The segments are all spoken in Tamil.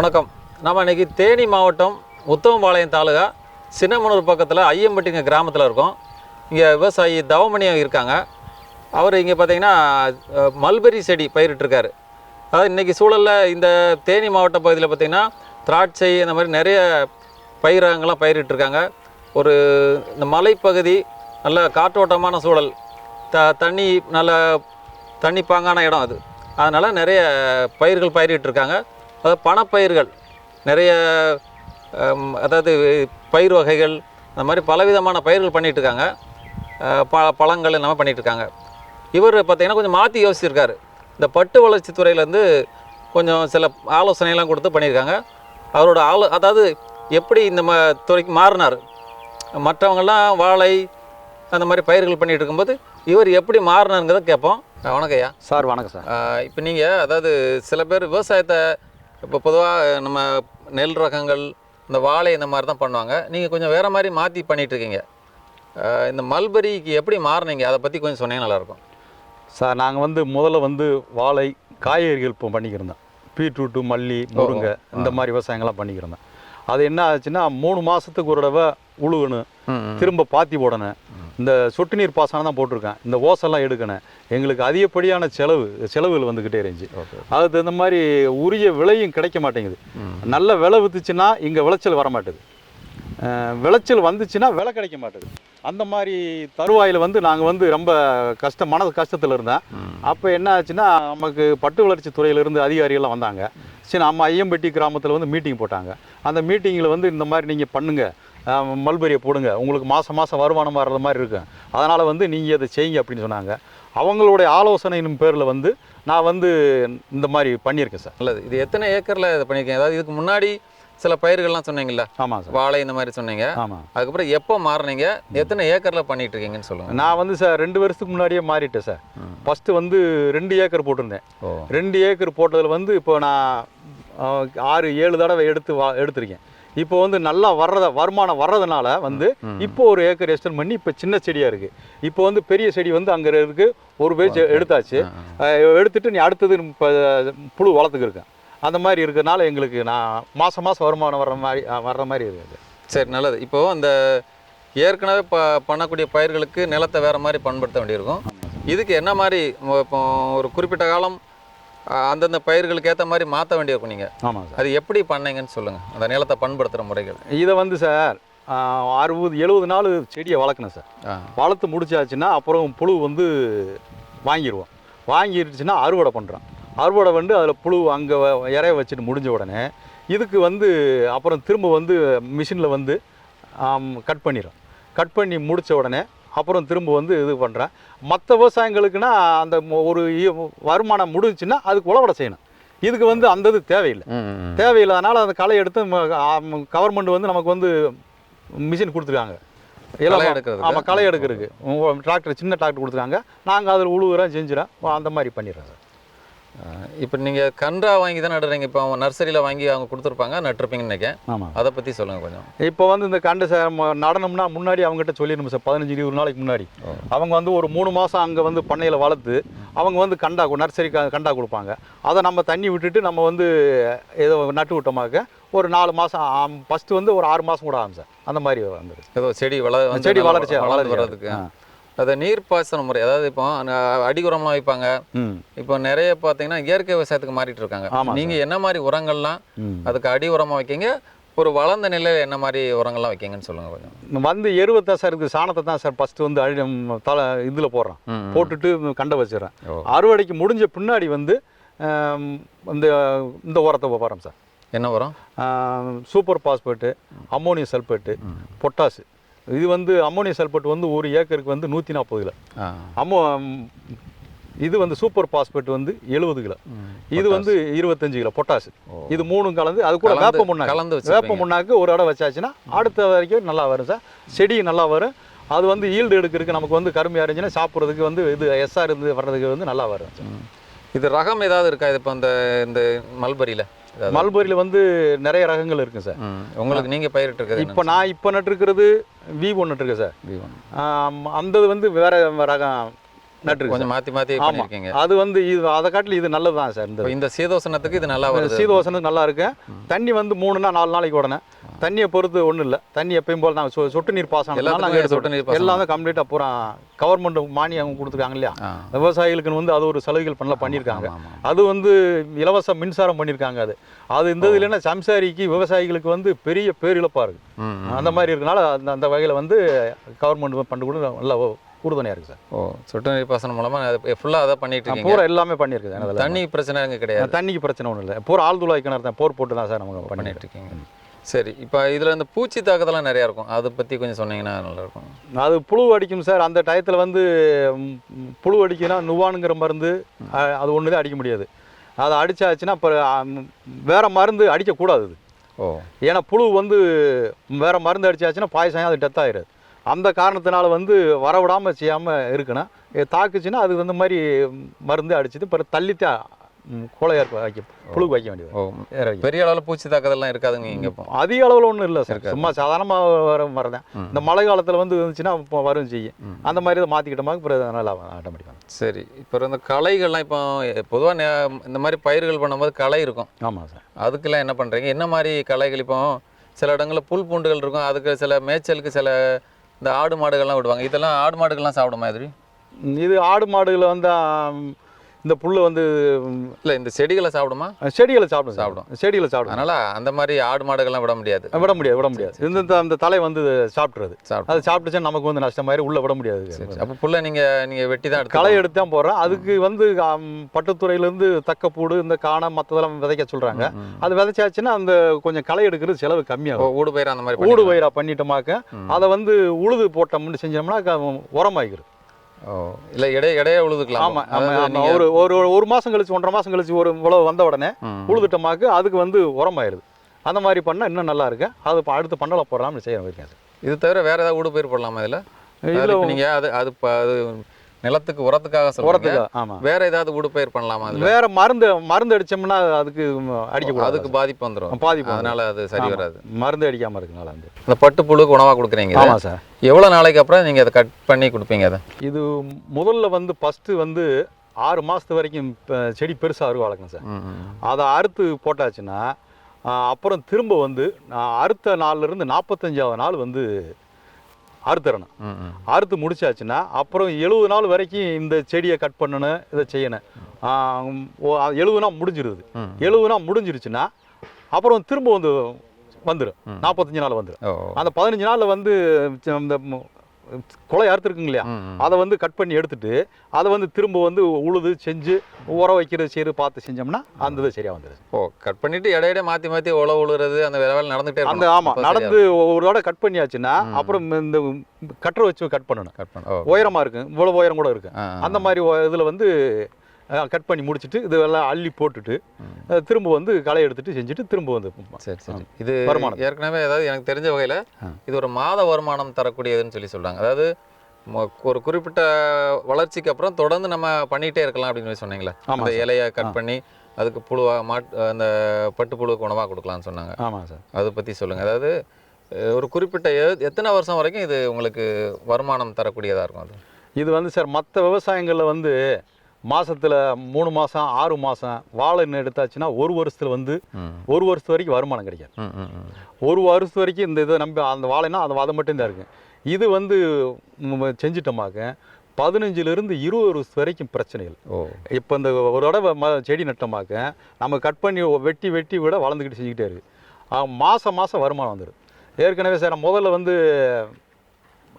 வணக்கம். நம்ம இன்னைக்கு தேனி மாவட்டம் உத்தமபாளையம் தாலுகா சின்னமனூர் பக்கத்தில் ஐயம்பட்டிங்க கிராமத்தில் இருக்கோம். இங்கே விவசாயி தவமணி இருக்காங்க. அவர் இங்கே பார்த்தீங்கன்னா மல்பெரி செடி பயிரிட்டிருக்காரு. அதாவது இன்றைக்கி சூழலில் இந்த தேனி மாவட்ட பகுதியில் பார்த்திங்கன்னா திராட்சை இந்த மாதிரி நிறைய பயிரங்கள்லாம் பயிரிட்டிருக்காங்க. ஒரு இந்த மலைப்பகுதி நல்ல காற்றோட்டமான சூழல் த தண்ணி நல்ல தண்ணி பாங்கான இடம் அது. அதனால் நிறைய பயிர்கள் பயிரிட்டிருக்காங்க. அதாவது பணப்பயிர்கள் நிறைய அதாவது பயிர் வகைகள் அந்த மாதிரி பலவிதமான பயிர்கள் அஹ், ப பழங்கள் எல்லாமே பண்ணிட்டு இருக்காங்க இவர் பார்த்தீங்கன்னா கொஞ்சம் மாற்றி யோசிச்சிருக்காரு. இந்த பட்டு வளர்ச்சி துறையிலேருந்து கொஞ்சம் சில ஆலோசனைலாம் கொடுத்து பண்ணியிருக்காங்க. அவரோட ஆலோ அதாவது எப்படி இந்த ம துறைக்கு மாறினார். மற்றவங்கெல்லாம் வாழை அந்த மாதிரி பயிர்கள் பண்ணிட்டு இருக்கும்போது இவர் எப்படி மாறினாருங்கிறத கேட்போம். வணக்கம் ஐயா. சார் வணக்கம் சார். இப்போ நீங்கள் அதாவது சில பேர் விவசாயத்தை இப்போ பொதுவாக நம்ம நெல் ரகங்கள் இந்த வாழை இந்த மாதிரி தான் பண்ணுவாங்க. நீங்கள் கொஞ்சம் வேறு மாதிரி மாற்றி பண்ணிகிட்ருக்கீங்க இந்த மல்பரிக்கு எப்படி மாறினீங்க? அதை பற்றி கொஞ்சம் சொன்னீங்க நல்லாயிருக்கும். சார் நாங்கள் வந்து முதல்ல வந்து வாழை காய்கறிகள் இப்போ பண்ணிக்கிருந்தோம். பீட்ரூட்டு மல்லி முருங்கை இந்த மாதிரி விவசாயங்கள்லாம் பண்ணிக்கிருந்தோம். அது என்ன ஆச்சுன்னா மூணு மாதத்துக்கு ஒரு தடவை உழுகணும் திரும்ப பாத்தி போடணும் இந்த சொட்டு நீர் பாசனம் தான் போட்டிருக்கேன். இந்த ஓசெல்லாம் எடுக்கணும். எங்களுக்கு அதிகப்படியான செலவு செலவுகள் வந்துக்கிட்டே இருந்துச்சு. அதுக்கு தகுந்த மாதிரி உரிய விலையும் கிடைக்க மாட்டேங்குது. நல்ல விலை வித்துச்சுன்னா இங்கே விளைச்சல் வர மாட்டேது விளைச்சல் வந்துச்சுன்னா விலை கிடைக்க மாட்டேது அந்த மாதிரி தருவாயில் வந்து நாங்கள் வந்து ரொம்ப கஷ்டம் மன கஷ்டத்தில் இருந்தேன். அப்போ என்ன ஆச்சுன்னா நமக்கு பட்டு வளர்ச்சி துறையிலேருந்து அதிகாரிகள்லாம் வந்தாங்க. சரி நம்ம ஐயம்பட்டி கிராமத்தில் வந்து மீட்டிங் போட்டாங்க. அந்த மீட்டிங்கில் வந்து இந்த மாதிரி நீங்கள் பண்ணுங்கள் மல்பெரியை போடுங்க. உங்களுக்கு மாதம் மாதம் வருமானம் வர்ற மாதிரி இருக்கும். அதனால் வந்து நீங்கள் அதை செய்யுங்க அப்படின்னு சொன்னாங்க. அவங்களுடைய ஆலோசனையின் பேரில் வந்து நான் வந்து இந்த மாதிரி பண்ணியிருக்கேன் சார். நல்லது. இது எத்தனை ஏக்கரில் இதை பண்ணியிருக்கீங்க? அதாவது இதுக்கு முன்னாடி சில பயிர்கள்லாம் சொன்னீங்கல்ல? ஆமாம் சார். வாழை இந்த மாதிரி சொன்னீங்க. ஆமாம் அதுக்கப்புறம் எப்போ மாறினீங்க? எத்தனை ஏக்கரில் பண்ணிட்டு இருக்கீங்கன்னு சொல்லுங்கள் நான் வந்து சார் ரெண்டு வருஷத்துக்கு முன்னாடியே மாறிட்டேன் சார். ஃபஸ்ட்டு வந்து ரெண்டு ஏக்கர் போட்டிருந்தேன். ரெண்டு ஏக்கர் போட்டதில் வந்து இப்போ நான் ஆறு ஏழு தடவை எடுத்து வா எடுத்திருக்கேன். இப்போ வந்து நல்லா வர்றத வருமானம் வர்றதுனால வந்து இப்போ ஒரு ஏக்கர் எக்ஸ்டெண்ட் பண்ணி இப்போ சின்ன செடியாக இருக்குது இப்போ வந்து பெரிய செடி வந்து அங்கே இருக்கு ஒரு பேஜ் எடுத்தாச்சு. எடுத்துட்டு நீ அடுத்தது இப்போ புழு வளர்த்துக்கு இருக்கேன் அந்த மாதிரி இருக்கிறதுனால எங்களுக்கு நான் மாதம் மாதம் வருமானம் வர்ற மாதிரி வர்ற மாதிரி இருக்குது சரி நல்லது. இப்போ அந்த ஏற்கனவே ப பண்ணக்கூடிய பயிர்களுக்கு நிலத்தை வேற மாதிரி பண்படுத்த வேண்டியிருக்கும். இதுக்கு என்ன மாதிரி இப்போ ஒரு குறிப்பிட்ட காலம் அந்தந்த பயிர்களுக்கு ஏற்ற மாதிரி மாற்ற வேண்டியிருக்கும் நீங்கள் ஆமாம் சார். அது எப்படி பண்ணீங்கன்னு சொல்லுங்கள் அந்த நிலத்தை பண்படுத்துகிற முறைகள். இதை வந்து சார் அறுபது எழுபது நாள் செடியை வளர்க்கணும் சார். வளர்த்து முடிச்சாச்சுன்னா அப்புறம் புழு வந்து வாங்கிடுவோம் வாங்கிருச்சுன்னா அறுவடை பண்ணுறோம் அறுவடை வந்து அதில் புழு அங்கே இறைய வச்சுட்டு முடிஞ்ச உடனே இதுக்கு வந்து அப்புறம் திரும்ப வந்து மிஷினில் வந்து கட் பண்ணிடும் கட் பண்ணி முடித்த உடனே அப்புறம் திரும்ப வந்து இது பண்ணுறேன் மற்ற விவசாயங்களுக்குன்னா அந்த ஒரு வருமானம் முடிஞ்சுச்சுன்னா அதுக்கு உழவடை செய்யணும். இதுக்கு வந்து அந்த இது தேவையில்லை. ம் தேவையில்லாதனால அந்த களை எடுத்து கவர்மெண்ட் வந்து நமக்கு வந்து மிஷின் கொடுத்துருக்காங்க. களை எடுக்கிறதுக்கு? ஆமாம் களை எடுக்கிறதுக்கு. டிராக்டர் சின்ன டிராக்டர் கொடுத்துருக்காங்க. நாங்கள் அதில் உழுவுறோம் செஞ்சுறோம். அந்த மாதிரி பண்ணிடுறோம். சார் இப்போ நீங்கள் கன்றா வாங்கி தான் நடுறீங்க? இப்போ அவங்க நர்சரியில் வாங்கி அவங்க கொடுத்துருப்பாங்க நட்டுருப்பீங்கன்னு நினைக்கிறேன். ஆமாம் அதை பற்றி சொல்லுங்கள் கொஞ்சம். இப்போ வந்து இந்த கண்டு நடனம்னா முன்னாடி அவங்ககிட்ட சொல்லிடணும் சார். பதினஞ்சு இருபது நாளைக்கு முன்னாடி. அவங்க வந்து ஒரு மூணு மாதம் அங்கே வந்து பண்ணையில் வளர்த்து அவங்க வந்து கண்டா நர்சரி கண்டா கொடுப்பாங்க. அதை நம்ம தண்ணி விட்டுட்டு நம்ம வந்து ஏதோ நட்டு விட்டோமாக்க ஒரு நாலு மாதம் ஃபஸ்ட்டு வந்து ஒரு ஆறு மாதம் கூட ஆகும் சார். அந்த மாதிரி வந்துடுது ஏதோ செடி வள வந்து செடி வளர்ச்சி வளர்ந்து வர்றதுக்கு. அதை நீர் பாசன முறை அதாவது இப்போ அஹ், அடி உரம்லாம் வைப்பாங்க இப்போ நிறைய பார்த்தீங்கன்னா இயற்கை விவசாயத்துக்கு மாறிட்டு இருக்காங்க. ஆமா நீங்க என்ன மாதிரி உரங்கள்லாம் அதுக்கு அடி உரமா வைக்கீங்க? ஒரு வளர்ந்த நிலையில என்ன மாதிரி உரங்கள்லாம் வைக்கீங்கன்னு சொல்லுங்க கொஞ்சம். வந்து எருவை தான் சார் இருக்குது சாணத்தை தான் சார் ஃபஸ்ட்டு வந்து அழி தலை இதில் போடுறோம். போட்டுட்டு கண்டை வச்சிடுறேன். அறுவடைக்கு முடிஞ்ச பின்னாடி வந்து இந்த இந்த உரத்தை போடுறோம் சார். என்ன உரம்? Super phosphate ammonium sulphate potash இது வந்து அம்மோனியம் சல்பேட் வந்து ஒரு ஏக்கருக்கு வந்து நூற்றி நாற்பது கிலோ. அம்மோ இது வந்து சூப்பர் பாஸ்பேட் வந்து எழுபது கிலோ. இது வந்து இருபத்தஞ்சு கிலோ பொட்டாசு. இது மூணும் கலந்து அது கூட வேப்ப முன்னாக்கு கலந்து வேப்ப. முன்னாக்கு ஒரு இடம் வச்சாச்சுன்னா அடுத்த வரைக்கும் நல்லா வரும் சார். செடி நல்லா வரும். அது வந்து ஈல்டு எடுக்கிறதுக்கு நமக்கு வந்து கருமையாக இருந்துச்சுன்னா சாப்பிட்றதுக்கு வந்து இது எஸ்ஆர் இருந்து வர்றதுக்கு வந்து நல்லா வரும் இது ரகம் ஏதாவது இருக்கா இது இப்போ இந்த இந்த மல்பரியில? மல்பரியில் வந்து நிறைய ரகங்கள் இருக்குது சார். உங்களுக்கு நீங்க பயிரிட்டு இருக்கிறது இப்போ நான் இப்போ நட்டுருக்கிறது வி ஒன் நட்டுருக்கேன் சார் என்ன? ஆம், அந்த வந்து வேற ரகம் நட்டுருக்கு கொஞ்சம் மாற்றி மாற்றி ஆமா. பண்ணியிருக்கீங்க. அது வந்து இது அதை காட்டிலும் இது நல்லது தான் சார் இந்த இந்த சீதோசனத்துக்கு இது நல்லா வருது. சீதோசனம் நல்லா இருக்கு. தண்ணி வந்து மூணுனா நாலு நாளைக்கு உடனே தண்ணியை பொறுத்து ஒன்றும் இல்லை. தண்ணி எப்பயும் போல நாங்கள் சொட்டு நீர் பாசனம் நாங்கள் சொட்டு நீர். எல்லாமே கம்ப்ளீட்டாக பூரா கவர்மெண்ட் மானியம் கொடுத்துருக்காங்க இல்லையா. விவசாயிகளுக்கு வந்து அது ஒரு சலுகைகள் பண்ணல பண்ணியிருக்காங்க. அது வந்து இலவச மின்சாரம் பண்ணியிருக்காங்க அது. அது இந்த இதுல என்ன சம்சாரிக்கு விவசாயிகளுக்கு வந்து பெரிய பேரிழப்பாக இருக்கு. அந்த மாதிரி இருக்கனால அந்த அந்த வகையில் வந்து கவர்மெண்ட் பண்ண கூட நல்லா உறுதுணையாக இருக்குது சார். ஓ சொட்டு நீர் பாசனம் மூலமாக ஃபுல்லாக அதை பண்ணிட்டு பூரா எல்லாமே பண்ணியிருக்குது அதில் தண்ணி பிரச்சனை அங்கே கிடையாது. தண்ணிக்கு பிரச்சனை ஒன்றும் இல்லை. பூரா ஆழ்துளாய் கிணறு தான் போர் போட்டு தான் சார் நமக்கு பண்ணிட்டு இருக்கீங்க. சரி இப்போ இதில் இந்த பூச்சி தாக்குதலாம் நிறையா இருக்கும். அதை பற்றி கொஞ்சம் சொன்னீங்கன்னா நல்லாயிருக்கும் அது புழு அடிக்கும் சார். அந்த டயத்தில் வந்து புழு அடிக்குன்னா நுவானுங்கிற மருந்து அது ஒன்று தான் அடிக்க முடியாது. அதை அடிச்சாச்சுன்னா அப்புறம் வேற மருந்து அடிக்கக்கூடாது அது. ஓ. ஏன்னா புழு வந்து வேற மருந்து அடிச்சாச்சுன்னா பாயசம் அது டெத் ஆயிடுது அந்த காரணத்தினால வந்து வரவிடாமல் செய்யாமல் இருக்கணும். தாக்குச்சுன்னா அது இந்த மாதிரி மருந்து அடிச்சுட்டு பிறகு தள்ளித்தான் கோழையா வைக்க புழுக்கு வைக்க வேண்டியது. பெரிய அளவில் பூச்சி தாக்குதல்லாம் இருக்காதுங்க இங்கே அதிக அளவில் ஒன்றும் இல்லை சார். சும்மா சாதாரணமாக வர வரதான் ம். இந்த மழை காலத்தில் வந்து இருந்துச்சுன்னா இப்போ வரும் செய்யும். அந்த மாதிரி இதை மாற்றிக்கிட்டோமா பிறகு நல்லா ஆட்டோமேட்டிக்காக சரி இப்போ இந்த களைகள்லாம் இப்போ பொதுவாக இந்த மாதிரி பயிர்கள் பண்ணும்போது களை இருக்கும். ஆமாம் சார். அதுக்கெல்லாம் என்ன பண்ணுறீங்க என்ன மாதிரி களைகள் இப்போ சில இடங்களில் புல் பூண்டுகள் இருக்கும். அதுக்கு சில மேய்ச்சலுக்கு சில இந்த ஆடு மாடுகள்லாம் விடுவாங்க. இதெல்லாம் ஆடு மாடுகள்லாம் சாப்பிட மாதிரி இது ஆடு மாடுகளை வந்து இந்த புல்லை வந்து இல்லை இந்த செடிகளை சாப்பிடுமா? செடிகளை சாப்பிடும் சாப்பிடும். செடிகளை சாப்பிடும் அதனால அந்த மாதிரி ஆடு மாடுகள்லாம் விட முடியாது. விட முடியாது விட முடியாது. இந்த அந்த தலை வந்து சாப்பிட்றது அது சாப்பிட்டுச்சா நமக்கு வந்து நஷ்டமாயிரும் உள்ளே விட முடியாது. அப்போ புல்லை நீங்கள் நீங்கள் வெட்டி தான் களை எடுத்து தான் போடுறோம் அதுக்கு வந்து பட்டுத்துறையிலேருந்து தக்கப்பூடு இந்த காணை மற்றதெல்லாம் விதைக்க சொல்கிறாங்க அது விதைச்சாச்சுன்னா அந்த கொஞ்சம் களை எடுக்கிறது செலவு கம்மியாகும். ஊடு பயிர் அந்த மாதிரி ஊடு பண்ணிக்கலாம். பயிரா பண்ணிட்டோமாக்க. அதை வந்து உழுது போட்டோம்னு செஞ்சோம்னா ஓ இல்லை இடைய இடைய உழுதுக்கலாம்? ஆமா ஆமா அதாவது ஆமா. நீங்க- ஒரு ஒரு ஒரு மாசம் கழிச்சு ஒன்றரை மாசம் கழிச்சு ஒரு உழவு வந்த உடனே. உழுதுட்டோமாக்கு அதுக்கு வந்து உரமாயிருது. அந்த மாதிரி பண்ணா இன்னும் நல்லா இருக்கு. அது அடுத்து பண்ணல போடலாம்னு செய்ய இருக்கேன் இது தவிர வேற ஏதாவது ஊடு பயிர் போடலாமா இதில்? இதுல நீங்க அது அது அது நிலத்துக்கு உரத்துக்காக உரத்துக்கு ஆமா. வேற ஏதாவது ஊடு பயிர் பண்ணலாமா வேற மருந்து மருந்து அடிச்சோம்னா அதுக்கு அடிக்க அதுக்கு பாதிப்பு வந்துடும் பாதிப்பு அதனால அது சரி. வராது. மருந்து அடிக்காம இருக்கனால அந்த பட்டு புழுக்கு உணவா கொடுக்குறீங்க இதை. ஆமா சார். எவ்வளவு நாளைக்கு அப்புறம் நீங்க அதை கட் பண்ணி கொடுப்பீங்க அதை? இது முதல்ல வந்து ஃபர்ஸ்ட் வந்து ஆறு மாசத்து வரைக்கும் இப்ப செடி பெருசா அருவா வளர்க்கணும் சார். அதை அறுத்து போட்டாச்சுன்னா அப்புறம் திரும்ப வந்து நான் அறுத்த நாள்ல இருந்து நாற்பத்தஞ்சாவது நாள் வந்து அறுத்துறணும். அறுத்து முடிச்சாச்சுன்னா அப்புறம் எழுபது நாள் வரைக்கும் இந்த செடியை கட் பண்ணணும் இதை செய்யணும். எழுபது நாள் முடிஞ்சிருது. எழுபது நாள் முடிஞ்சிருச்சுன்னா அப்புறம் திரும்ப வந்து வந்துடும் நாற்பத்தஞ்சு நாள் வந்துடும் அந்த பதினஞ்சு நாளில் வந்து இந்த குலை அறுத்துருக்குங்க இல்லையா. அதை வந்து கட் பண்ணி எடுத்துட்டு அதை வந்து திரும்ப வந்து உழுது செஞ்சு உரம் வைக்கிறது செய்யறது பார்த்து செஞ்சோம்னா அந்த இது சரியா வந்துடுது ஓ கட் பண்ணிட்டு இடையிடையே மாத்தி மாத்தி உழவு உழுறது அந்த வேலை நடந்துட்டே அந்த இருக்கும் ஆமா நடந்து ஒரு தடவை கட் பண்ணியாச்சுன்னா அப்புறம் இந்த கட்டரை வச்சு கட் பண்ணணும். கட் பண்ண ஓ. உயரமா இருக்கு இவ்வளவு உயரம் கூட இருக்கு. ஆ, அந்த மாதிரி இதுல வந்து கட் பண்ணி முடிச்சுட்டு இதெல்லாம் அள்ளி போட்டுட்டு திரும்ப வந்து களை எடுத்துட்டு செஞ்சுட்டு திரும்ப வந்து சரி சரி. இது வருமானம். ஏற்கனவே அதாவது எனக்கு தெரிஞ்ச வகையில். இது ஒரு மாத வருமானம் தரக்கூடியதுன்னு சொல்லி சொல்றாங்க. அதாவது ஒரு குறிப்பிட்ட வளர்ச்சிக்கு அப்புறம் தொடர்ந்து நம்ம பண்ணிகிட்டே இருக்கலாம் அப்படின்னு சொல்லி சொன்னீங்களே அந்த. இலையை கட் பண்ணி அதுக்கு புழுவா மாட் அந்த பட்டு புழுவுக்கு உணவாக கொடுக்கலாம்னு சொன்னாங்க. ஆமா சார். அதை பற்றி சொல்லுங்கள் அதாவது ஒரு குறிப்பிட்ட எத்தனை வருஷம் வரைக்கும் இது உங்களுக்கு வருமானம் தரக்கூடியதாக இருக்கும் அது? இது வந்து சார் மற்ற விவசாயங்களில் வந்து மாசத்துல மூணு மாசம் ஆறு மாசம் வாழை எண்ணெய் எடுத்தாச்சுன்னா ஒரு வருஷத்துல வந்து ஒரு வருஷத்து வரைக்கும் வருமானம் கிடைக்காது. ஒரு வருஷத்து வரைக்கும் இந்த இதை நம்பி அந்த வாழைனா அந்த அதை மட்டும்தான் இருக்கு. இது வந்து செஞ்சிட்டோமாக்க பதினஞ்சுலேருந்து இருபது வருஷத்து வரைக்கும் பிரச்சனைகள் இப்போ இந்த ஒரு தடவை ம செடி நட்டோமாக்க நம்ம கட் பண்ணி வெட்டி வெட்டி விட வளர்ந்துக்கிட்டு செஞ்சுக்கிட்டே இருக்கு. ஆ, மாசம் மாதம் வருமானம் வந்துடும் ஏற்கனவே சார் முதல்ல வந்து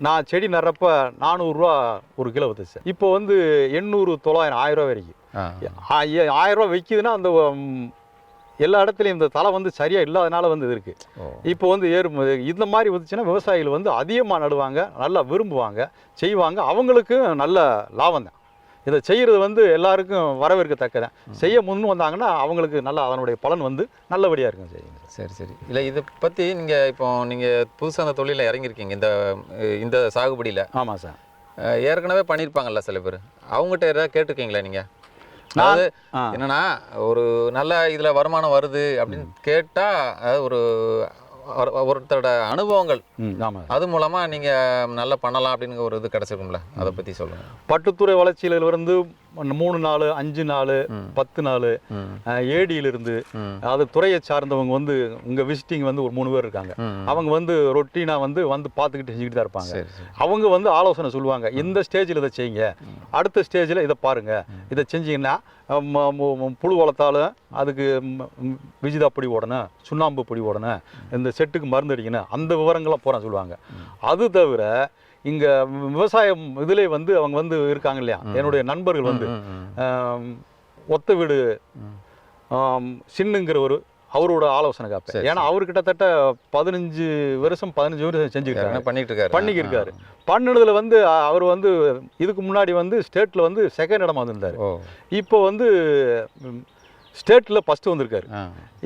நான் செடி நடுறப்ப நானூறுரூவா ஒரு கிலோ வந்துச்சு இப்போ வந்து எண்ணூறு தொள்ளாயிரம் ஆயிரம் ரூபா வரைக்கும். ஆயிரம் ரூபா விற்கிதுன்னா அந்த எல்லா இடத்துலையும் இந்த தலை வந்து சரியாக இல்லாதனால வந்து இது இருக்குது இப்போ வந்து ஏறும் இந்த மாதிரி வந்துச்சுன்னா விவசாயிகள் வந்து அதிகமாக நடுவாங்க நல்லா விரும்புவாங்க செய்வாங்க. அவங்களுக்கும் நல்ல லாபம் தான். இதை செய்கிறது வந்து எல்லாருக்கும் வரவேற்கத்தக்கதான் செய்ய முன் வந்தாங்கன்னா அவங்களுக்கு நல்லா அதனுடைய பலன் வந்து நல்லபடியாக இருக்கும் செய்யுங்க சரி சரி. இல்லை இதை பற்றி நீங்கள் இப்போ நீங்கள் புதுசாக அந்த தொழிலில் இறங்கியிருக்கீங்க. இந்த இந்த சாகுபடியில். ஆமாம் சார். ஏற்கனவே பண்ணியிருப்பாங்கல்ல சில பேர். அவங்ககிட்ட ஏதாவது கேட்டிருக்கீங்களா நீங்கள் நான் அதாவது என்னன்னா ஒரு நல்ல இதில் வருமானம் வருது அப்படின்னு கேட்டால் அதாவது ஒரு- ஒருத்தரோட அனுபவங்கள். அது மூலமாக நீங்கள் நல்லா பண்ணலாம் அப்படின்னு ஒரு இது கிடச்சிருக்கும்ல. அதை பற்றி சொல்லுங்கள் பட்டுத்துறை வளர்ச்சியில் இருந்து மூணு நாள் அஞ்சு நாள் பத்து நாள் ஏடியிலிருந்து அது துறையை சார்ந்தவங்க வந்து உங்கள் விசிட்டிங் வந்து ஒரு மூணு பேர் இருக்காங்க. அவங்க வந்து ரொட்டீனாக வந்து வந்து பார்த்துக்கிட்டு செஞ்சுக்கிட்டு தான் இருப்பாங்க. அவங்க வந்து ஆலோசனை சொல்லுவாங்க. இந்த ஸ்டேஜில் இதை செய்யுங்க. அடுத்த ஸ்டேஜில் இதை பாருங்க. இதை செஞ்சீங்கன்னா புழு வளர்த்தாலும் அதுக்கு விஜிதா பொடி ஓடணும் சுண்ணாம்பு பொடி ஓடணும் இந்த செட்டுக்கு மருந்து அடிக்கணும் அந்த விவரங்கள்லாம் போகிறேன் சொல்லுவாங்க. அது தவிர இங்கே விவசாயம் இதிலே வந்து அவங்க வந்து இருக்காங்க இல்லையா? என்னுடைய நண்பர்கள் வந்து. ஒத்த வீடு. சின்னுங்கிற ஒரு அவரோட ஆலோசனை காப்பேன். ஏன்னா அவர் கிட்டத்தட்ட பதினஞ்சு வருஷம் பதினஞ்சு வருஷம் செஞ்சுக்கிட்டாரு. என்ன பண்ணிட்டு இருக்காரு பண்ணிக்கிருக்காரு பண்ணினதுல வந்து அவர் வந்து இதுக்கு முன்னாடி வந்து ஸ்டேட்ல வந்து செகண்ட் இடமா வந்திருந்தாரு. இப்போ வந்து ஸ்டேட்ல ஃபர்ஸ்ட் வந்திருக்காரு.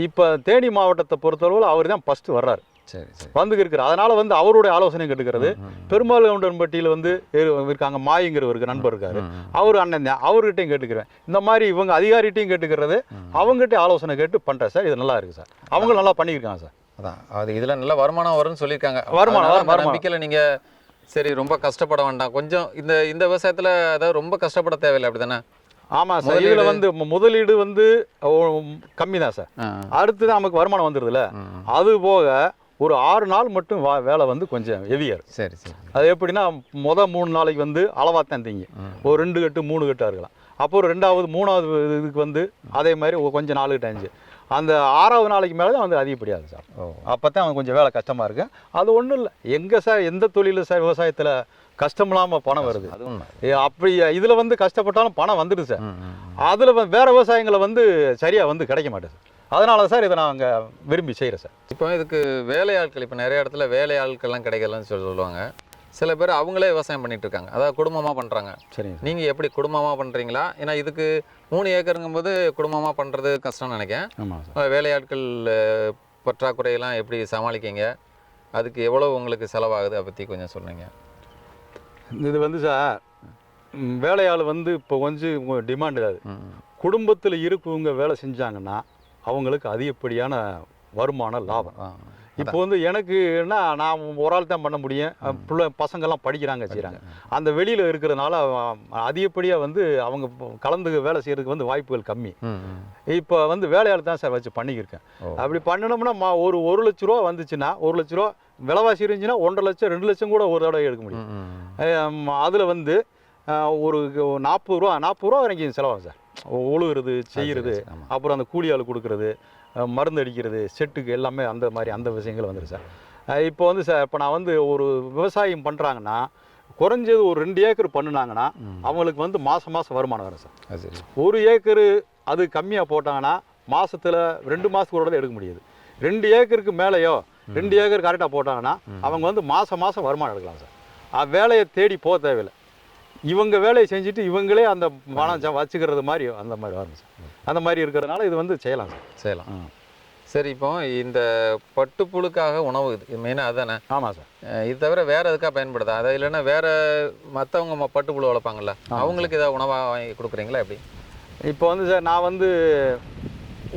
இப்போ தேனி மாவட்டத்தை பொறுத்தளவில் அவர் தான் ஃபர்ஸ்ட் வர்றாரு. சரி சரி. வந்து இருக்கிறார் அதனால வந்து அவருடைய ஆலோசனை கேட்டுக்கிறது. பெருமாள் கவுண்டன்பட்டியில் வந்து இரு- இருக்காங்க. மாய்ங்கிறவருக்கு நண்பர் இருக்காரு. அவர் அண்ணன் அவர்கிட்டையும் கேட்டுக்கிறேன். இந்த மாதிரி இவங்க அதிகாரிகிட்டையும் கேட்டுக்கிறது. அவங்ககிட்ட ஆலோசனை கேட்டு பண்ணுறேன் சார். இது நல்லா இருக்கு சார். அவங்க நல்லா பண்ணியிருக்காங்க சார். அதான். அது இதில் நல்ல வருமானம் வரும்னு சொல்லியிருக்காங்க. வருமானம். நம்பிக்கையில் நீங்கள் சரி ரொம்ப கஷ்டப்பட வேண்டாம். கொஞ்சம் இந்த இந்த விவசாயத்தில் அதாவது ரொம்ப கஷ்டப்பட தேவையில்லை. அப்படி தானே ஆமாம் சார் இதில் வந்து முதலீடு வந்து கம்மி தான் சார். அடுத்து நமக்கு வருமானம் வந்துடுதுல அது போக ஒரு ஆறு நாள் மட்டும் வா வேலை வந்து கொஞ்சம் ஹெவியாக இருக்கும் சரி சரி. அது எப்படின்னா மொதல் மூணு நாளைக்கு வந்து அளவாத்தான் திங்க. ஒரு ரெண்டு கட்டு மூணு கட்டாக இருக்கலாம் அப்போ ஒரு ரெண்டாவது மூணாவது இதுக்கு வந்து அதே மாதிரி கொஞ்சம் நாலு கட்டு அஞ்சு. அந்த ஆறாவது நாளைக்கு மேலே தான் வந்து அதிகப்படியாது சார். அப்போ தான் அவன் கொஞ்சம் வேலை கஷ்டமாக இருக்கு. அது ஒன்றும் இல்லை. எங்கே சார் எந்த தொழில் சார் விவசாயத்தில் கஷ்டம் இல்லாமல் பணம் வருது? அப்படி இதில் வந்து கஷ்டப்பட்டாலும் பணம் வந்துடுது சார். அதில் வேற விவசாயங்களை வந்து சரியாக வந்து கிடைக்க மாட்டேது அதனால சார் இதை நாங்கள் விரும்பி செய்கிறேன் சார். இப்போ இதுக்கு வேலையாட்கள் இப்போ நிறைய இடத்துல வேலையாட்கள்லாம் கிடைக்கலன்னு சொல்லி சொல்லுவாங்க. சில பேர் அவங்களே விவசாயம் பண்ணிட்டு இருக்காங்க. அதாவது குடும்பமாக பண்ணுறாங்க சரிங்க சார். நீங்கள் எப்படி குடும்பமாக பண்ணுறீங்களா ஏன்னா இதுக்கு மூணு ஏக்கருங்கும்போது குடும்பமாக பண்ணுறது கஷ்டம்னு நினைக்கிறேன். அஹ் வேலையாட்கள் பற்றாக்குறையெல்லாம் எப்படி சமாளிக்கீங்க அதுக்கு எவ்வளோ உங்களுக்கு செலவாகுது? அதை பற்றி கொஞ்சம் சொல்லுங்க. இது வந்து சார் வேலையாள் வந்து இப்போ கொஞ்சம் டிமாண்ட் ம், குடும்பத்தில் இருக்கவங்க வேலை செஞ்சாங்கன்னா அவங்களுக்கு அதிகப்படியான வருமானம் லாபம். இப்போ வந்து எனக்கு என்ன நான் ஒரு ஆள் தான் பண்ண முடியும். பிள்ளை பசங்கள்லாம் படிக்கிறாங்க செய்கிறாங்க அந்த வெளியில் இருக்கிறதுனால அதிகப்படியாக வந்து அவங்க கலந்து வேலை செய்கிறதுக்கு வந்து வாய்ப்புகள் கம்மி. இப்போ வந்து வேலையாள் தான் சார் வச்சு பண்ணிக்கிருக்கேன். அப்படி பண்ணினோம்னா மா- ஒரு ஒரு லட்ச ரூபா வந்துச்சுன்னா ஒரு லட்ச ரூபா விலைவாசி இருந்துச்சுன்னா ஒன்றரை லட்சம் ரெண்டு லட்சம் கூட ஒரு தடவை எடுக்க முடியும். அதில் வந்து ஒரு நாற்பது ரூபா நாற்பது ரூபா வரைக்கும் செலவாகும் சார். உழுகுறது செய்கிறது. அப்புறம் அந்த கூலி ஆள் கொடுக்கறது மருந்து அடிக்கிறது செட்டுக்கு எல்லாமே அந்த மாதிரி அந்த விஷயங்கள் வந்துடும் சார். இப்போ வந்து சார் இப்போ நான் வந்து ஒரு விவசாயம் பண்ணுறாங்கன்னா குறைஞ்சது ஒரு ரெண்டு ஏக்கர் பண்ணுனாங்கன்னா அவங்களுக்கு வந்து மாதம் மாதம் வருமானம் வரும் சார். ஒரு ஏக்கரு அது கம்மியாக போட்டாங்கன்னா மாசத்துல ரெண்டு மாதத்துக்கு ஒரு தடவை எடுக்க முடியாது. ரெண்டு ஏக்கருக்கு மேலேயோ ரெண்டு ஏக்கர் கரெக்டாக போட்டாங்கன்னா அவங்க வந்து மாதம் மாதம் வருமானம் எடுக்கலாம் சார். வேலையை தேடி போக தேவையில்லை. இவங்க வேலையை செஞ்சுட்டு இவங்களே அந்த பணம் வச்சுக்கிறது மாதிரி அந்த மாதிரி வரும் சார். அந்த மாதிரி இருக்கிறதுனால இது வந்து செய்யலாம் சார். செய்யலாம். சரி இப்போ இந்த பட்டுப்புழுக்காக உணவு இது மெயினாக அதுதானே ஆமாம் சார். இது தவிர வேற எதுக்காக பயன்படுதா அதை இல்லைன்னா வேற மற்றவங்க பட்டுப்புழு வளர்ப்பாங்கல்ல அவங்களுக்கு ஏதாவது உணவாக வாங்கி கொடுக்குறீங்களா எப்படி? இப்போ வந்து சார் நான் வந்து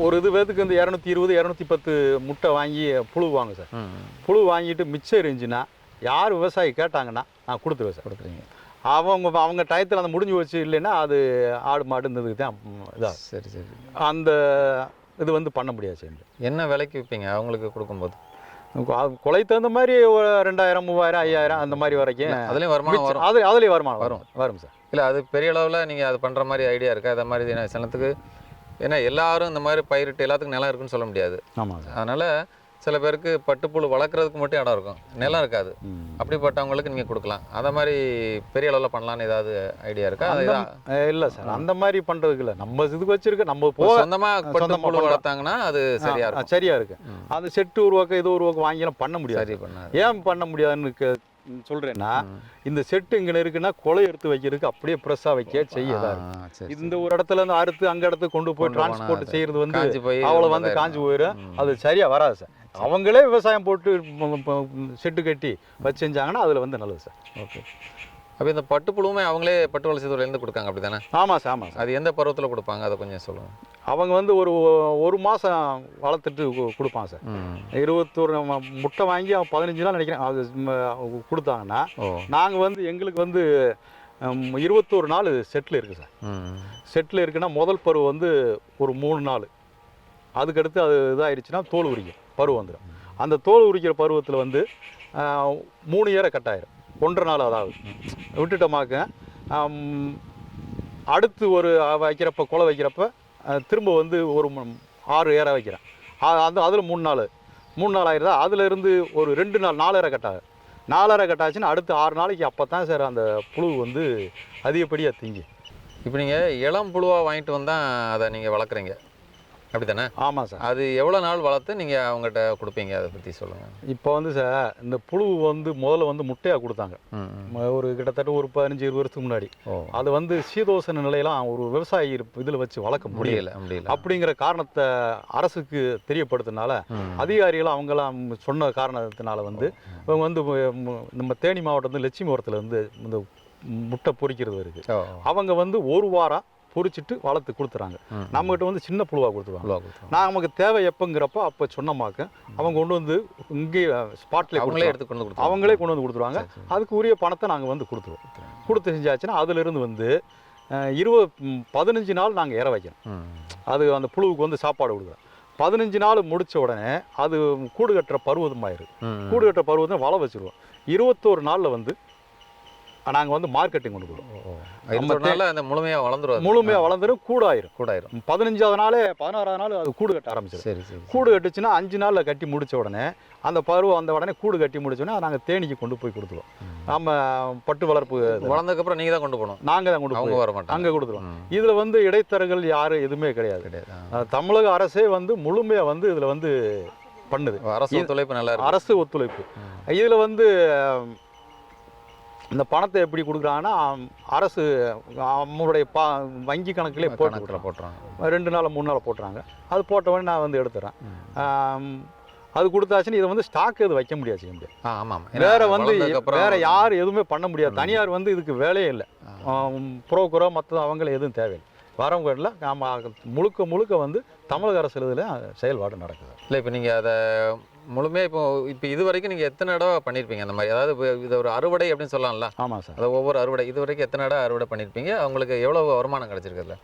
ஒரு இது பேத்துக்கு வந்து இரநூத்தி இருபது இரநூத்தி பத்து முட்டை வாங்கி புழுவாங்க சார். ம். புழு வாங்கிட்டு மிச்சம் இருந்துச்சுன்னா யார் விவசாயி கேட்டாங்கன்னா நான் கொடுத்துருவேன் சார். கொடுக்குறீங்க. அவங்க அவங்க டயத்தில் அந்த முடிஞ்சு வச்சு இல்லைன்னா அது ஆடு மாடு இந்த இதுக்கு தான் இதாக சரி சரி. அந்த இது வந்து பண்ண முடியாது சார். என்ன விலைக்கு விற்பீங்க அவங்களுக்கு கொடுக்கும்போது? கொலை தகுந்த மாதிரி ஒரு ரெண்டாயிரம் மூவாயிரம் ஐயாயிரம் அந்த மாதிரி வரைக்கும் அதுலேயும் வருமானம் வரும். அது அதுலேயும் வருமானம் வரும். வரும். சார். இல்லை அது பெரிய அளவில் நீங்கள் அது பண்ணுற மாதிரி ஐடியா இருக்கா? அதை மாதிரி சிலத்துக்கு ஏன்னா எல்லாரும் இந்த மாதிரி பயிரிட்டு எல்லாத்துக்கும் நிலம் இருக்குன்னு சொல்ல முடியாது. ஆமாம் சார். அதனால் சில பேருக்கு பட்டுப்புழு வளர்க்குறதுக்கு மட்டும் இடம் இருக்கும். நிலம் இருக்காது. அப்படிப்பட்டவங்களுக்கு நீங்கள் கொடுக்கலாம். அதை மாதிரி பெரிய அளவில் பண்ணலான்னு ஏதாவது ஐடியா இருக்கா? அது அந்த இல்லை. சார். அந்த மாதிரி பண்ணுறதுக்கு இல்லை. நம்ம இதுக்கு வச்சிருக்க நம்ம போ சொந்தமாக சொந்தமா பட்டுப்புழு. வளர்த்தாங்கன்னா அது சரியா ஆ, இருக்கும். சரியா இருக்கு. அது செட்டு உருவாக்க இது உருவாக்க வாங்கிலாம் பண்ண முடியாது. சரி பண்ணாது. ஏன் பண்ண முடியாதுன்னு சொல்றேன்னா இந்த செட்டு இங்கே இருக்குன்னா கொலை எடுத்து வைக்கிறதுக்கு அப்படியே ப்ரெஸ்ஸாக வைக்க செய்யதா இந்த ஒரு இடத்துல இருந்து அறுத்து அங்க இடத்துக்கு கொண்டு போய் டிரான்ஸ்போர்ட் செய்யறது வந்து அவ்வளோ வந்து. காஞ்சு போயிடும். அது சரியா வராது சார். அவங்களே விவசாயம் போட்டு செட்டு கட்டி வச்சு செஞ்சாங்கன்னா அதுல வந்து நல்லது சார். ஓகே. அப்போ இந்த பட்டுப்புழுவுமே அவங்களே பட்டு வளர்ச்சித்துறையிலேருந்து கொடுக்காங்க அப்படி தானே ஆமாம் சார் ஆமாம் சார். அது எந்த பருவத்தில் கொடுப்பாங்க? அதை கொஞ்சம் சொல்லுங்கள் அவங்க வந்து ஒரு ஒரு மாதம் வளர்த்துட்டு கு- கொடுப்பாங்க சார். இருபத்தோரு முட்டை வாங்கி அவன் பதினஞ்சு நாள் நினைக்கிறேன். அது கொடுத்தாங்கன்னா நாங்கள் வந்து எங்களுக்கு வந்து இருபத்தோரு நாள் செட்டில் இருக்குது சார். செட்டில் இருக்குன்னா முதல் பருவம் வந்து ஒரு மூணு நாள். அதுக்கடுத்து அது இதாகிடுச்சுன்னா தோல் உரிக்கும். பருவம் வந்துடும். அந்த தோல் உரிக்கிற பருவத்தில் வந்து மூணு ஏரை கட்டாயிரும். ஒன்றரை நாள் அதாவது. விட்டுட்டோமாக்க அடுத்து ஒரு வைக்கிறப்ப குலை வைக்கிறப்ப திரும்ப வந்து ஒரு ஆறு ஏற வைக்கிறேன். அந்த அதில் மூணு நாள். மூணு நாள் ஆயிருதா? அதுலேருந்து ஒரு ரெண்டு நாள் நாலரை கட்டாகும். நாலரை கட்டாச்சுன்னா அடுத்து ஆறு நாளைக்கு அப்போ தான் சார் அந்த புழு வந்து அதிகப்படியாக திங்கி இப்போ நீங்கள் இளம் புழுவாக வாங்கிட்டு வந்தால் அதை நீங்கள் வளர்க்குறீங்க. அப்படி தானே ஆமாம் சார். அது எவ்வளோ நாள் வளர்த்து நீங்கள் அவங்ககிட்ட கொடுப்பீங்க? அதை பற்றி சொல்லுங்கள் இப்போ வந்து சார் இந்த புழு வந்து முதல்ல வந்து முட்டையாக கொடுத்தாங்க. ஒரு கிட்டத்தட்ட ஒரு பதினஞ்சு இருபது வருஷத்துக்கு முன்னாடி. அது வந்து சீதோசன நிலையெல்லாம் ஒரு விவசாயி இதில் வச்சு வளர்க்க முடியல. முடியல அப்படிங்கிற காரணத்தை அரசுக்கு தெரியப்படுத்தினால ம். அதிகாரிகள் அவங்களாம் சொன்ன காரணத்தினால வந்து இவங்க வந்து நம்ம தேனி மாவட்டம் லட்சுமிபுரத்தில் வந்து இந்த முட்டை பொரிக்கிறது இருக்குது அவங்க வந்து ஒரு வாரம் பொரிச்சிட்டு வளர்த்து கொடுத்துறாங்க. நம்மகிட்ட வந்து சின்ன புழுவாக கொடுத்துருவாங்க. நான் நமக்கு தேவை எப்பங்கிறப்ப அப்போ சொன்னமாக்க அவங்க கொண்டு வந்து இங்கே ஸ்பாட்லேயே அவங்களே எடுத்து கொண்டு கொடுத்து அவங்களே கொண்டு வந்து கொடுத்துருவாங்க. அதுக்கு உரிய பணத்தை நாங்கள் வந்து கொடுத்துருவோம். கொடுத்து செஞ்சாச்சுன்னா அதிலிருந்து வந்து இருபது பதினஞ்சு நாள் நாங்கள் இற வைக்கிறோம் ம் அது அந்த புழுவுக்கு வந்து சாப்பாடு கொடுக்குறோம். பதினஞ்சு நாள் முடிச்ச உடனே அது கூடு கட்டுற பருவமாயிரு ம் கூடு கட்டுற பருவத்தை வள வச்சிருவோம். இருபத்தோரு நாளில் வந்து நாங்கள் வந்து மார்க்கெட்டிங் கொண்டு போடுவோம் அந்த முழுமையாக வளர்ந்துரும் முழுமையாக வளர்ந்துடும் கூடாயிரும். கூடாயிரும். பதினஞ்சாவது நாளே பதினாறாவது நாள் அது கூடு கட்ட ஆரம்பிச்சிடும் சரி சரி கூடு கட்டுச்சுன்னா அஞ்சு நாளில் கட்டி முடிச்ச உடனே அந்த பருவம் அந்த உடனே கூடு கட்டி முடிச்ச உடனே நாங்கள் தேனிக்கு கொண்டு போய் கொடுத்துருவோம். நம்ம பட்டு வளர்ப்பு வளர்ந்ததுக்கப்புறம் நீங்கள் தான் கொண்டு போகணும். நாங்கள் தான் கொண்டு அவங்க போய் வர மாட்டாங்க. அங்கே கொடுத்துருவோம். இதில் வந்து இடைத்தரகர்கள் யாரும் எதுவுமே கிடையாது. கிடையாது தமிழக அரசே வந்து முழுமையாக வந்து இதில் வந்து பண்ணுது. அரசு ஒத்துழைப்பு நல்லா இருக்கு. அரசு ஒத்துழைப்பு. இதில் வந்து இந்த பணத்தை எப்படி கொடுக்குறாங்கன்னா அரசு நம்மளுடைய பா வங்கி கணக்கிலே போட்டு போட்டுறாங்க. ரெண்டு நாள் மூணு நாள் போட்டுறாங்க. அது போட்ட உடனே நான் வந்து எடுத்துறேன். அது கொடுத்தாச்சுன்னு இதை வந்து ஸ்டாக் எதுவும் வைக்க முடியாது செய்ய முடியாது ஆமாம். வேற வந்து வேற யாரும் எதுவுமே பண்ண முடியாது. தனியார் வந்து இதுக்கு வேலையே இல்லை. புரோக்கரோ மற்ற அவங்கள எதுவும் தேவையில்லை. வரவங்க இல்லை நாம முழுக்க முழுக்க வந்து தமிழக அரசு இதில் செயல்பாடு நடக்குது. இல்லை இப்போ நீங்கள் அதை முழுமையாக இப்போ இப்போ இது வரைக்கும் நீங்கள் எத்தனை தடவை பண்ணியிருப்பீங்க அந்த மாதிரி அதாவது இப்போ இது ஒரு அறுவடை அப்படின்னு சொல்லலாம்ல? ஆமாம் சார். அதை ஒவ்வொரு அறுவடை இது வரைக்கும் எத்தனை தடவை அறுவடை பண்ணியிருப்பீங்க அவங்களுக்கு எவ்வளோ வருமானம் கிடைச்சிருக்குதுல?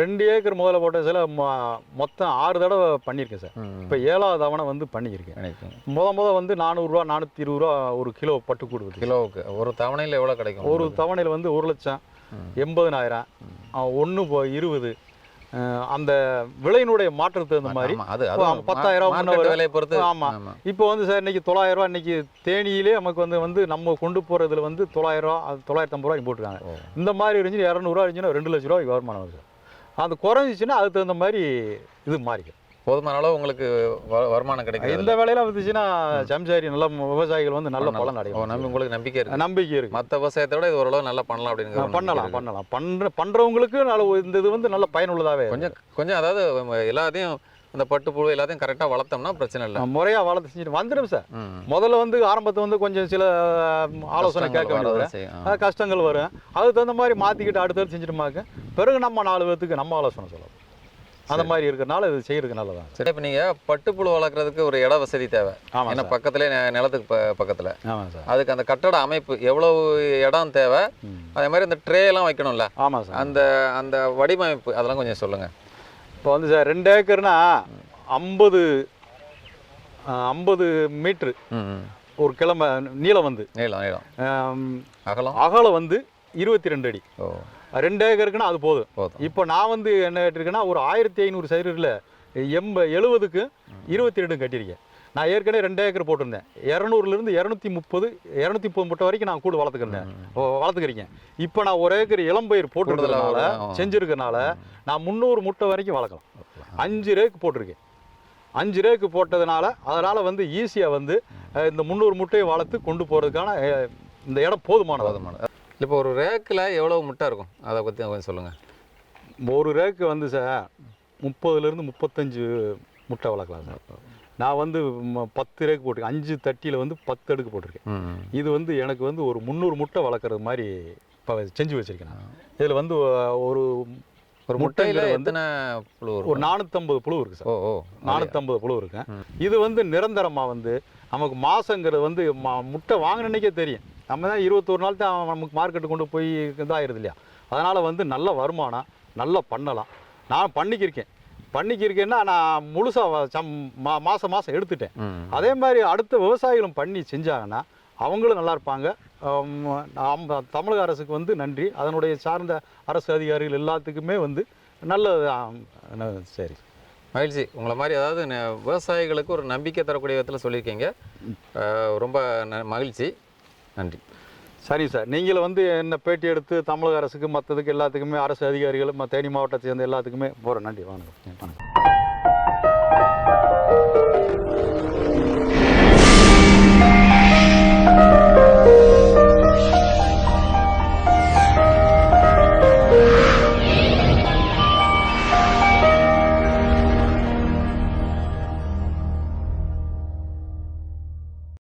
ரெண்டு ஏக்கர் முதல்ல போட்ட சில மொத்தம் ஆறு தடவை பண்ணியிருக்கேன் சார். இப்போ ஏழாவது தவணை வந்து பண்ணியிருக்கேன். நினைப்பீங்க முத முத வந்து நானூறுரூவா நானூற்றி இருபது ரூபா ஒரு கிலோ பட்டு கொடுக்குது கிலோவுக்கு. ஒரு தவணையில் எவ்வளோ கிடைக்கும் ஒரு தவணையில் வந்து ஒரு லட்சம் எண்பதுனாயிரம் ஒன்று இருபது அந்த விலையினுடைய மாற்றத்துக்கு தகுந்த மாதிரி அது அது பத்தாயிரம். விலையை பொறுத்து ஆமா. ஆமா. இப்போ வந்து சார் இன்னைக்கு தொள்ளாயிரம் ரூபா இன்னைக்கு தேனியிலே நமக்கு வந்து வந்து நம்ம கொண்டு போகிறதுல வந்து தொள்ளாயிரம் ரூபா அது தொள்ளாயிரத்தி ஐம்பது ரூபாய்க்கு போட்டுருக்காங்க. இந்த மாதிரி இருந்துச்சு இரநூறுவா இருந்துச்சுன்னா ரெண்டு லட்ச ரூபாய்க்கு வருமானம் வருது அந்த குறைஞ்சிச்சுன்னா அதுக்கு தகுந்த மாதிரி இது மாறிக்கும் போதுமான அளவு உங்களுக்கு வருமானம் கிடைக்குது இந்த வேலையில வந்துச்சுன்னா சம்சாரி நல்ல விவசாயிகள் வந்து நல்ல பலன் அடையும் நம்பி உங்களுக்கு நம்பிக்கை இருக்கு. நம்பிக்கை இருக்கு. மற்ற விவசாயத்தை விட இது ஓரளவு நல்லா பண்ணலாம் ஒரு பண்ணலாம். பண்ணலாம். பண்ற பண்றவங்களுக்கு நல்ல இந்த இது வந்து நல்ல பயனுள்ளதாவே இருக்கு. கொஞ்சம் கொஞ்சம் அதாவது எல்லாத்தையும் இந்த பட்டு புழு எல்லாத்தையும் கரெக்டாக வளர்த்தோம்னா பிரச்சனை இல்லை. முறையா வளர்த்து செஞ்சுட்டு வந்துடும் சார். முதல்ல வந்து ஆரம்பத்தை வந்து கொஞ்சம் சில ஆலோசனை கேட்க வேண்டியது கஷ்டங்கள் வரும். அதுக்கு தகுந்த மாதிரி மாற்றிக்கிட்டு அடுத்தடுத்து செஞ்சுட்டுமாக்க. பிறகு நம்ம நாலு பேர்த்துக்கு நம்ம ஆலோசனை சொல்லலாம். அந்த மாதிரி இருக்கிறனால இது செய்யறதுக்கு நல்லதான் சரி இப்போ நீங்கள் பட்டுப்புழு வளர்க்குறதுக்கு ஒரு இட வசதி தேவை. ஆமாம் ஏன்னா பக்கத்துலேயே நிலத்துக்கு ப பக்கத்தில். ஆமாம் சார். அதுக்கு அந்த கட்டட அமைப்பு எவ்வளவு இடம் தேவை. அதே மாதிரி இந்த ட்ரே எல்லாம் வைக்கணும்ல? ஆமாம் சார். அந்த அந்த வடிவமைப்பு அதெல்லாம் கொஞ்சம் சொல்லுங்க. இப்போ வந்து சார் ரெண்டு ஏக்கர்னா ஐம்பது ஐம்பது மீட்ரு. ஒரு கிழமை நீளம் வந்து. நீளம் நீளம். அகலம்? அகலம் வந்து இருபத்தி ரெண்டு அடி. ஓ. ரெண்டு ஏக்கருக்குன்னா அது போதும். இப்போ நான் வந்து என்ன கேட்டிருக்கேன்னா ஒரு ஆயிரத்தி ஐநூறு சதுரில் எண்ப எழுபதுக்கு இருபத்தி ரெண்டு கட்டியிருக்கேன். நான் ஏற்கனவே ரெண்டு ஏக்கர் போட்டிருந்தேன். இரநூறுலேருந்து இரநூத்தி முப்பது இரநூத்தி முப்பது முட்டை வரைக்கும் நான் கூடு வளர்த்துக்கிறேன் வளர்த்துக்கிறீங்க இப்போ நான் ஒரு ஏக்கர் இளம்பயிர் வரும். செஞ்சுருக்கனால நான் முந்நூறு முட்டை வரைக்கும் வளர்க்கலாம். அஞ்சு ரேக்கு போட்டிருக்கேன். அஞ்சு ரேக்கு போட்டதுனால அதனால் வந்து ஈஸியாக வந்து இந்த முந்நூறு முட்டையை வளர்த்து கொண்டு போகிறதுக்கான இந்த இடம் போதுமானது. போதுமான இப்போ ஒரு ரேக்கில் எவ்வளவு முட்டை இருக்கும்? அதை பற்றி கொஞ்சம் சொல்லுங்க. ஒரு ரேக்கு வந்து சார் முப்பதுலேருந்து முப்பத்தஞ்சு முட்டை வளர்க்கலாம் சார். நான் வந்து பத்து ரேக்கு போட்டிருக்கேன். அஞ்சு தட்டியில் வந்து பத்து அடுக்கு போட்டிருக்கேன். இது வந்து எனக்கு வந்து ஒரு முந்நூறு முட்டை வளர்க்குறது மாதிரி இப்போ செஞ்சு வச்சுருக்கேன் நான். இதில் வந்து ஒரு ஒரு முட்டையில் எத்தனை புழு ஒரு நானூற்றம்பது புழு இருக்குது சார். ஓ நானூற்றம்பது புழு இருக்கேன் இது வந்து நிரந்தரமாக வந்து நமக்கு மாதங்கிறது வந்து ம- முட்டை வாங்கினன்னைக்கே தெரியும். நம்ம தான் இருபத்தொரு நாள் தான் நமக்கு மார்க்கெட்டு கொண்டு போய் இதாகிருது இல்லையா? அதனால் வந்து நல்ல வருமானம் நல்லா பண்ணலாம். நான் பண்ணிக்கிருக்கேன். பண்ணிக்கிருக்கேன்னா நான் முழுசாக சம் மா மாதம் மாதம் எடுத்துட்டேன். அதே மாதிரி அடுத்த விவசாயிகளும் பண்ணி செஞ்சாங்கன்னா அவங்களும் நல்லா இருப்பாங்க. தமிழக அரசுக்கு வந்து நன்றி. அதனுடைய சார்ந்த அரசு அதிகாரிகள் எல்லாத்துக்குமே வந்து நல்ல சரி. மகிழ்ச்சி. உங்களை மாதிரி அதாவது விவசாயிகளுக்கு ஒரு நம்பிக்கை தரக்கூடிய விதத்தில் சொல்லியிருக்கீங்க. ரொம்ப ந- மகிழ்ச்சி. நன்றி. சரி சார். நீங்களும் வந்து என்ன பேட்டி எடுத்து தமிழக அரசுக்கு மற்றதுக்கு எல்லாத்துக்குமே அரசு அதிகாரிகள் தேனி மாவட்டத்தை சேர்ந்த எல்லாத்துக்குமே போகிறேன் நன்றி. வணக்கம். வணக்கம்.